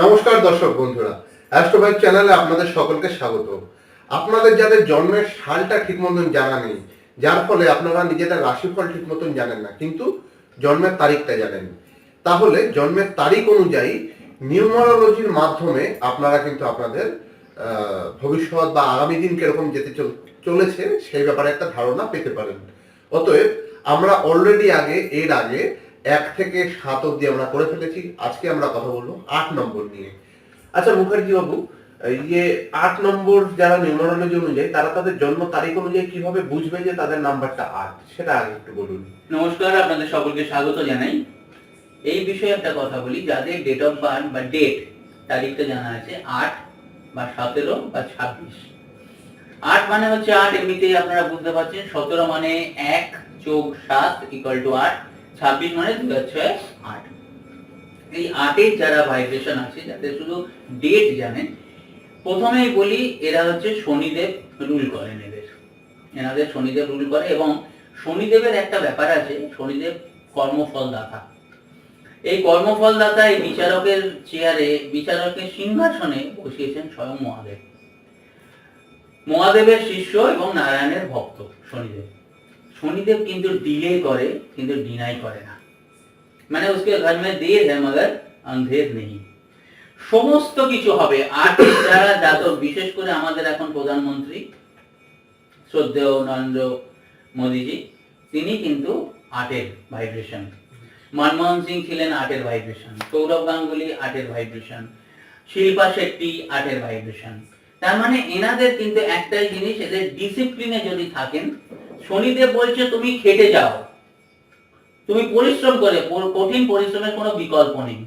নমস্কার দর্শক বন্ধুরা অ্যাস্ট্রোভাইব চ্যানেলে আপনাদের সকলকে স্বাগত। আপনাদের যাদের জন্মের সালটা ঠিক মতন জানা নেই, যার ফলে আপনারা নিজেদের রাশিফল ঠিক মতন জানেন না, কিন্তু জন্মের তারিখটা জানেন। তাহলে জন্মের তারিখ অনুযায়ী নিউমারোলজির মাধ্যমে আপনারা কিন্তু আপনাদের ভবিষ্যৎ বা আগামী দিন কীরকম যেতে চল- চলেছে সেই ব্যাপারে একটা ধারণা পেতে পারেন। অতএব আমরা অলরেডি আগে, এর আগে এক থেকে সাত অব্দি আমরা করে ফেলেছি। আজকে আমরা কথা বলব আট নম্বর নিয়ে। আচ্ছা মুখার্জি বাবু ইয়ে আট নম্বর যারা নিউমারোলজি অনুযায়ী তারা তাদের জন্ম তারিখ অনুযায়ী কীভাবে বুঝবে যে তাদের নাম্বারটা আট? সেটা আগে একটু বলুন। নমস্কার, আপনাদের সকলকে স্বাগত জানাই। এই বিষয়ে একটা কথা বলি, যাদের ডেট অফ বার্থ বা ডেট তারিখটা জানা আছে, আট বা সতেরো বা ছাব্বিশ। আট মানে হচ্ছে আট, এমনিতেই আপনারা বুঝতে পারছেন, সতেরো মানে এক যোগ সাত ইকুয়াল টু আট। ছাব্বিশ মানে দুই হাজার ছয় আট। এই আটের যারা ভাইব্রেশন আছে যাদের শুধু ডেট জানেন প্রথমেই বলি এরা হচ্ছে শনিদেব রুল করেন এদের। এনাদের শনিদেব রুল করে এবং শনিদেবের একটা ব্যাপার আছে, শনিদেব কর্মফল দাতা এই কর্মফল দাতা এই বিচারকের চেয়ারে বিচারকের সিংহাসনে বসিয়েছেন স্বয়ং মহাদেব। মহাদেবের শিষ্য এবং নারায়ণের ভক্ত শনিদেব। শনিদেব কিন্তু ডিলে করে কিন্তু ডিনাই করে না মানে उसके घर में देर है मगर अंधेर नहीं সমস্ত কিছু হবে আর্থিক যারা জাতক বিশেষ করে আমাদের এখন প্রধানমন্ত্রী শ্রদ্ধেয় নরেন্দ্র মোদীজি তিনি কিন্তু আটের ভাইব্রেশন মনমোহন সিং ছিলেন আটের ভাইব্রেশন সৌরভ গাঙ্গুলি আটের ভাইব্রেশন শিল্পা শেট্টি আটের ভাইব্রেশন তার মানে এনাদের কিন্তু একটাই জিনিস এদের ডিসিপ্লিনে যদি থাকেন শনিদেব বলছে, তুমি খেটে যাও। তুমি পরিশ্রম করে কঠিন পরিশ্রমের কোনো বিকল্প নেই।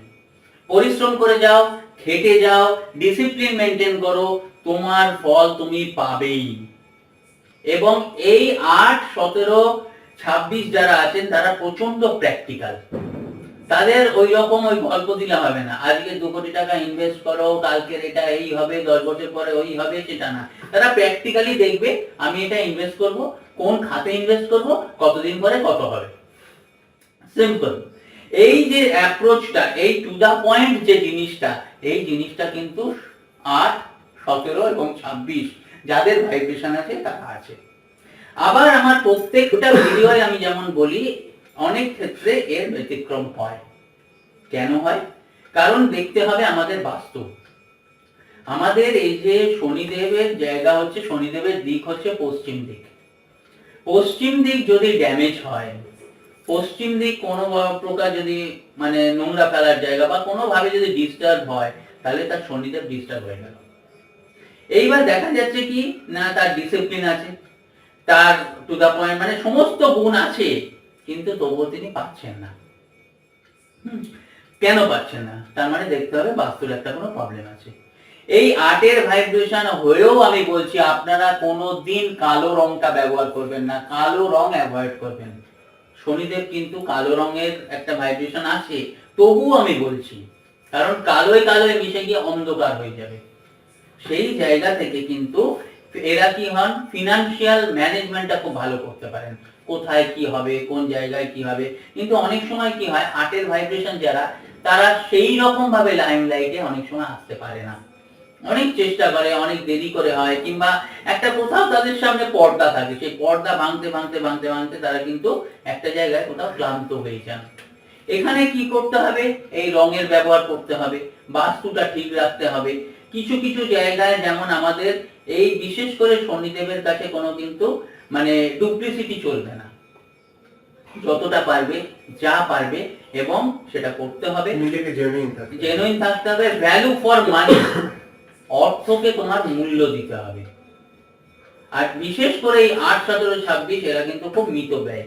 পরিশ্রম করে যাও, খেটে যাও ডিসিপ্লিন মেনটেন করো, তোমার ফল তুমি পাবেই। এবং এই আট, সতেরো, ছাব্বিশ যারা আছেন, তারা প্রচণ্ড প্র্যাকটিক্যাল তাদের ওই রকম ওই গল্প দিলে হবে না। আজকে দু কোটি টাকা ইনভেস্ট করো, কালকের এটা এই হবে, দশ বছর পরে ওই হবে, সেটা না। তারা প্র্যাকটিক্যালি দেখবে, আমি এটা ইনভেস্ট করব কোন খাতে ইনভেস্ট করব, কতদিন পরে কত হবে? সিম্পল এই যে অ্যাপ্রোচটা এই টু দা পয়েন্ট যে জিনিসটা, এই জিনিসটা কিন্তু আট, সতেরো এবং ছাব্বিশ, যাদের ভাইব্রেশন আছে তারা আছে। আবার আমার প্রত্যেকটা ভিডিওয় আমি যেমন বলি, অনেক ক্ষেত্রে এর ব্যতিক্রম হয়। কেন হয়? কারণ দেখতে হবে আমাদের বাস্তব। আমাদের এই যে শনিদেবের জায়গা হচ্ছে, শনিদেবের দিক হচ্ছে পশ্চিম দিক। পশ্চিম দিক যদি ড্যামেজ হয়, পশ্চিম দিক কোনো প্রকার যদি মানে নোংরা ফেলার জায়গা বা কোনোভাবে যদি ডিস্টার্ব হয়, তাহলে তার শনিদেব ডিস্টার্ব হয়ে গেল। এইবার দেখা যাচ্ছে কি, না, তার ডিসিপ্লিন আছে, তার টু দা পয়েন্ট মানে সমস্ত গুণ আছে, কিন্তু তবুও তিনি পাচ্ছেন না। কেন পাচ্ছেন না? তার মানে দেখতে হবে বাস্তুর একটা কোনো প্রবলেম আছে। এই আটের ভাইব্রেশন হয়েও আমি বলছি, আপনারা কোনো দিন কালো রংটা ব্যবহার করবেন না। কালো রং অ্যাভয়েড করবেন। শনিদেব কিন্তু কালো রঙের একটা ভাইব্রেশন আছে, তবুও আমি বলছি, কারণ কালোয় কালোয় মিশে গিয়ে অন্ধকার হয়ে যাবে। সেই জায়গা থেকে কিন্তু এরা কি হন ফিনান্সিয়াল ম্যানেজমেন্টটা খুব ভালো করতে পারেন। কোথায় কি হবে, কোন জায়গায় কি হবে। কিন্তু অনেক সময় কি হয়, আটের ভাইব্রেশন যারা, তারা সেই রকম ভাবে লাইমলাইটে অনেক সময় আসতে পারে না। অনেক চেষ্টা করে অনেক দেরি করে হয় কিংবা একটা কোথাও তাদের সামনে পর্দা থাকে সেই পর্দা ভাঙতে ভাঙতে ভাঙতে ভাঙতে তারা কিন্তু একটা জায়গায় কোথাও ক্লান্ত হয়ে যান। এখানে কি করতে হবে? এই রঙের ব্যবহার করতে হবে বাস্তুটা ঠিক রাখতে হবে। কিছু কিছু জায়গায় যেমন আমাদের এই বিশেষ করে শনিদেবের কাছে কোনো কিন্তু মানে ডুপ্লিসিটি চলবে না। যতটা পারবে যা পারবে এবং সেটা করতে হবে। নিজেকে জেনুইন জেনুইন থাকতে হবে ভ্যালু ফর মানি অর্থকে তোমার মূল্য দিতে হবে। আর বিশেষ করে এই আট সতেরো ছাব্বিশ এরা কিন্তু খুব মিত ব্যয়।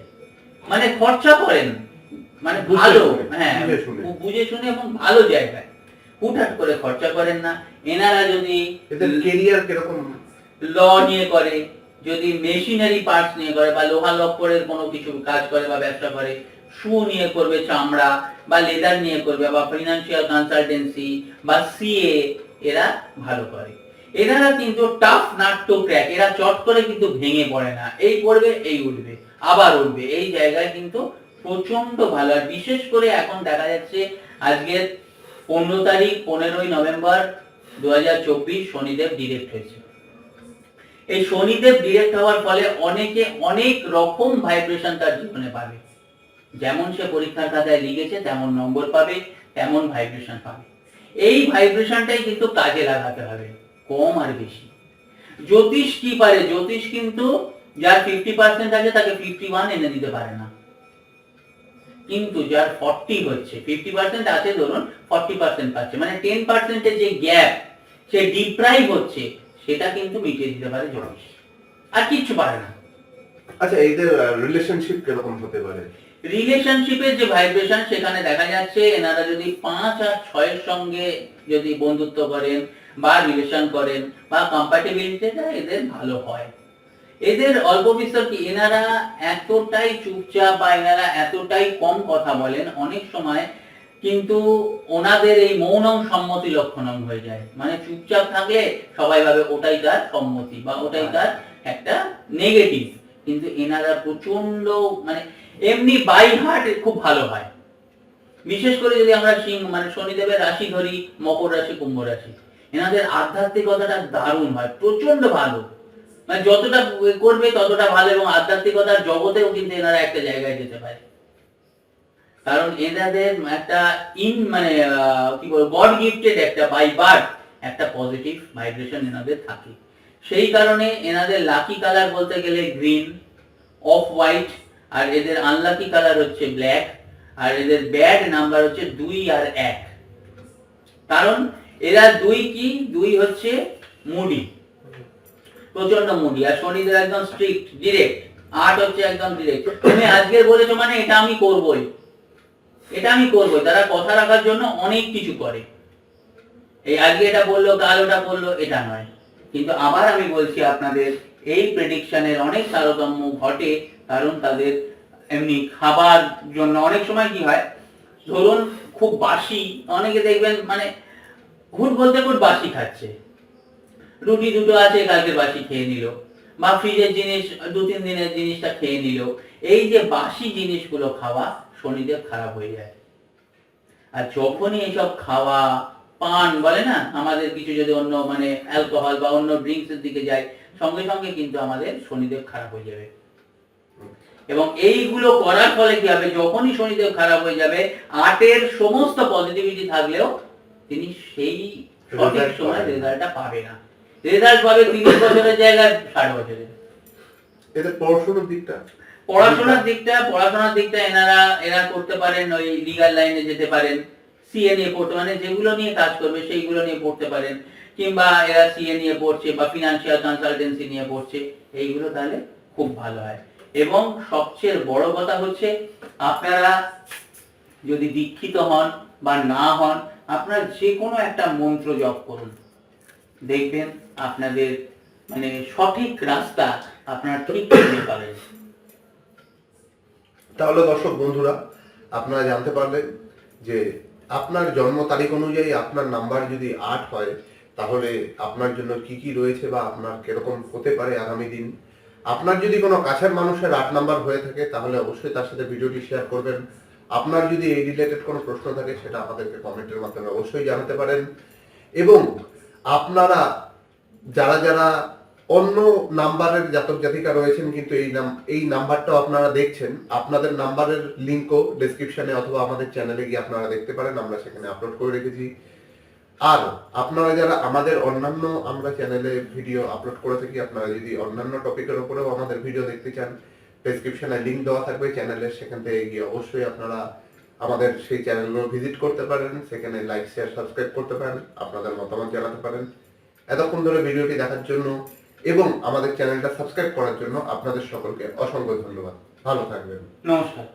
মানে খরচা করেন মানে ভালো হ্যাঁ বুঝে শুনে। এবং ভালো জায়গায়। হুটহাট করে খরচা করেন না। এনারা যদি কেরিয়ার কীরকম? ল নিয়ে করে যদি মেশিনারি পার্টস নিয়ে করে বা লোহা লক্করের কোনো কিছু কাজ করে বা ব্যবসা করে শু নিয়ে করবে চামড়া বা লেদার নিয়ে করবে বা ফিনান্সিয়াল কনসালটেন্সি বা সিএ এরা ভালো করে। এনারা কিন্তু টাফ নাট টু ক্র্যাক এরা চট করে কিন্তু ভেঙে পড়ে না। এই পড়বে, এই উঠবে, আবার উঠবে। এই জায়গায় কিন্তু প্রচণ্ড ভালো। আর বিশেষ করে এখন দেখা যাচ্ছে আজকের পনেরো তারিখ, পনেরোই নভেম্বর দু হাজার চব্বিশ শনিদেব ডিরেক্ট হয়েছে। এই শনিদেব ডিরেক্ট হওয়ার ফলে অনেকে অনেক রকম ভাইব্রেশন তার জীবনে পাবে। যেমন সে পরীক্ষার খাতায় লিখেছে, তেমন নম্বর পাবে, তেমন ভাইব্রেশন পাবে। এই ভাইব্রেশনটাই কিন্তু কাজে লাগাতে হবে, কম আর বেশি। জ্যোতিষ কি পারে? জ্যোতিষ কিন্তু যার ফিফটি পার্সেন্ট আছে তাকে ফিফটি ওয়ান এনে দিতে পারে না। কিন্তু যার ফর্টি হচ্ছে ফিফটি পার্সেন্ট আছে ধরুন ফর্টি পার্সেন্ট পাচ্ছে মানে টেন পার্সেন্টের যে গ্যাপ সে ডিপ্রাইভ হচ্ছে, সেটা কিন্তু মিটিয়ে দিতে পারে জ্যোতিষ। আর কিচ্ছু পারে না। আচ্ছা এদের রিলেশনশিপ কীরকম হতে পারে? রিলেশনশিপের যে ভাইব্রেশন সেখানে দেখা যাচ্ছে এনারা যদি পাঁচ আর ছয়ের সঙ্গে যদি বন্ধুত্ব করেন বা রিলেশন করেন বা কম্প্যাটিবিলিটিটা এদের ভালো হয়। এদের অল্প বিস্তর কি? এনারা এতটাই চুপচাপ বা এনারা এতটাই কম কথা বলেন অনেক সময় কিন্তু ওনাদের এই মৌনম সম্মতি লক্ষণম হয়ে যায়। মানে চুপচাপ থাকলে সবাই ভাবে ওটাই তার সম্মতি বা ওটাই তার একটা নেগেটিভ কিন্তু এনারা প্রচণ্ড মানে এমনি বাই হার্ট খুব ভালো হয়। বিশেষ করে যদি আমরা সিং মানে শনিদেবের রাশি ধরি, মকর রাশি, কুম্ভ রাশি, এনাদের আধ্যাত্মিকতাটা দারুণ হয় প্রচণ্ড ভালো। মানে যতটা করবে ততটা ভালো এবং আধ্যাত্মিকতার জগতেও কিন্তু এনারা একটা জায়গায় যেতে পারে। কারণ এনাদের একটা ইন মানে কি বলব গড গিফটেড একটা বাই বার্থ একটা পজিটিভ ভাইব্রেশন এনাদের থাকে। সেই কারণে এনাদের লাকি কালার বলতে গেলে গ্রিন অফ হোয়াইট আর এদের আনলাকি কালার হচ্ছে ব্ল্যাক আর এদের ব্যাড নাম্বার হচ্ছে দুই আর এক। কারণ এরা দুই কি? দুই হচ্ছে মুডি। প্রচণ্ড মুডি, আর শনিদের একদম স্ট্রিক্ট ডিরেক্ট আট হচ্ছে একদম ডিরেক্ট তুমি আজকে বলেছ মানে এটা আমি করবই। এটা আমি করবই, তারা কথা রাখার জন্য অনেক কিছু করে। এই আজকে এটা বলল, কাল ওটা বলল, এটা নয়। কিন্তু আবার আমি বলছি আপনাদের, এই প্রেডিকশনের অনেক তারতম্য ঘটে, কারণ তাদের এমনি খাবার জন্য অনেক সময় কি হয়, ধরুন খুব বাসি, অনেকে দেখবেন মানে হুট বলতে হুট বাসি খাচ্ছে। রুটি দুটো আছে কালকে বাসি খেয়ে নিল, বা ফ্রিজের জিনিস, দু তিন দিনের জিনিসটা খেয়ে নিল। এই যে বাসি জিনিসগুলো খাওয়া শনিদেব খারাপ হয়ে যায়। আর যখনই এসব খাওয়া পান বলে না? আমাদের কিছু যদি অন্য মানে অ্যালকোহল বা অন্য ড্রিঙ্কস এর দিকে যায় সঙ্গে সঙ্গে কিন্তু আমাদের শনিদেব খারাপ হয়ে যাবে। এবং এইগুলো করার ফলে কি হবে? যখনই শনিদেব খারাপ হয়ে যাবে আটের সমস্ত পজিটিভিটি থাকলেও তিনি সেই সঠিক সময় রেজাল্টটা পাবে না। রেজাল্ট পাবে তিরিশ বছরের জায়গায় ষাট বছরের। এদের পড়াশোনার দিকটা? পড়াশোনার দিকটা পড়াশোনার দিকটা এনারা এরা করতে পারেন ওই লিগাল লাইনে যেতে পারেন। সিএ নিয়ে পড়তে মানে যেগুলো নিয়ে কাজ করবে সেইগুলো নিয়ে পড়তে পারেন। কিংবা এরা সিএ নিয়ে পড়ছে বা ফিনান্সিয়াল কনসালটেন্সি নিয়ে পড়ছে, এইগুলো তাহলে খুব ভালো হয়। এবং সবচেয়ে বড় কথা হচ্ছে, আপনারা যদি দীক্ষিত হন বা না হন, আপনারা যে কোনো একটা মন্ত্র জপ করুন। দেখবেন আপনাদের মানে সঠিক রাস্তা আপনারা ঠিক করতে পারেন তাহলে দর্শক বন্ধুরা, আপনারা জানতে পারলেন যে আপনার জন্ম তারিখ অনুযায়ী আপনার নাম্বার যদি আট হয়, তাহলে আপনার জন্য কি কি রয়েছে বা আপনার কীরকম হতে পারে আগামী দিন? আপনার যদি কোনো কাছের মানুষের আট নাম্বার হয়ে থাকে, তাহলে অবশ্যই তার সাথে ভিডিওটি শেয়ার করবেন। আপনার যদি এই রিলেটেড কোনো প্রশ্ন থাকে, সেটা আমাদেরকে কমেন্টের মাধ্যমে অবশ্যই জানাতে পারেন। এবং আপনারা, যারা যারা অন্য নাম্বারের জাতক জাতিকা রয়েছেন কিন্তু এই নাম, এই নাম্বারটাও আপনারা দেখছেন। আপনাদের নাম্বারের লিঙ্কও ডেসক্রিপশনে অথবা আমাদের চ্যানেলে গিয়ে আপনারা দেখতে পারেন, আমরা সেখানে আপলোড করে রেখেছি। আর আপনারা যারা আমাদের অন্যান্য, আমরা চ্যানেলে ভিডিও আপলোড করে থাকি, আপনারা যদি অন্যান্য টপিকের উপরেও আমাদের ভিডিও দেখতে চান ডেসক্রিপশনে লিঙ্ক দেওয়া থাকবে চ্যানেলের সেখান থেকে গিয়ে অবশ্যই আপনারা আমাদের সেই চ্যানেলগুলো ভিজিট করতে পারেন, সেখানে লাইক শেয়ার সাবস্ক্রাইব করতে পারেন, আপনাদের মতামত জানাতে পারেন। এতক্ষণ ধরে ভিডিওটি দেখার জন্য এবং আমাদের চ্যানেলটা সাবস্ক্রাইব করার জন্য আপনাদের সকলকে অসংখ্য ধন্যবাদ। ভালো থাকবেন। নমস্কার।